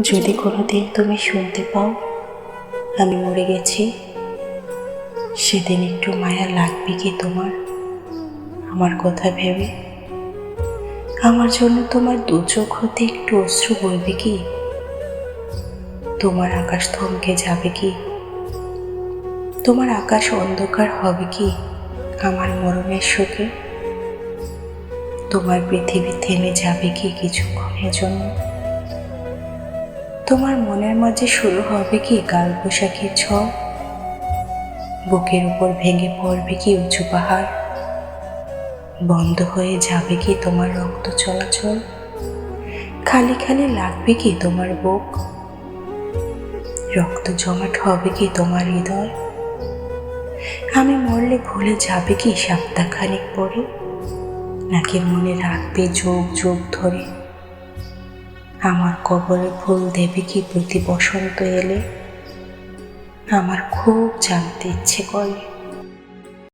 যদি কোনোদিন তুমি শুনতে পাও আমি মরে গেছি, সেদিন একটু মায়া লাগবে কি তোমার? আমার কথা ভেবে? আমার জন্য তোমার দু চোখ হতে একটু অশ্রু বইবে কি? তোমার আকাশ থমকে যাবে কি? তোমার আকাশ অন্ধকার হবে কি আমার মরণের শোকে? তোমার পৃথিবী থেমে যাবে কি কিছুক্ষণের জন্য? তোমার মনের মাঝে শুরু হবে কি কাল পোশাকের ঝড়? বুকের উপর ভেঙে পড়বে কি উঁচু পাহাড়? বন্ধ হয়ে যাবে কি তোমার রক্ত চলাচল? খালি খালি লাগবে কি তোমার বুক? রক্ত জমাট হবে কি তোমার হৃদয়? আমি মরলে ভুলে যাবে কি সপ্তাহখানিক পরে? নাকি মনে রাখবে যোগ যোগ ধরে? আমার কবরে ফুল দেবে কি প্রতি বসন্ত এলে? আমার খুব জানতে ইচ্ছে করে।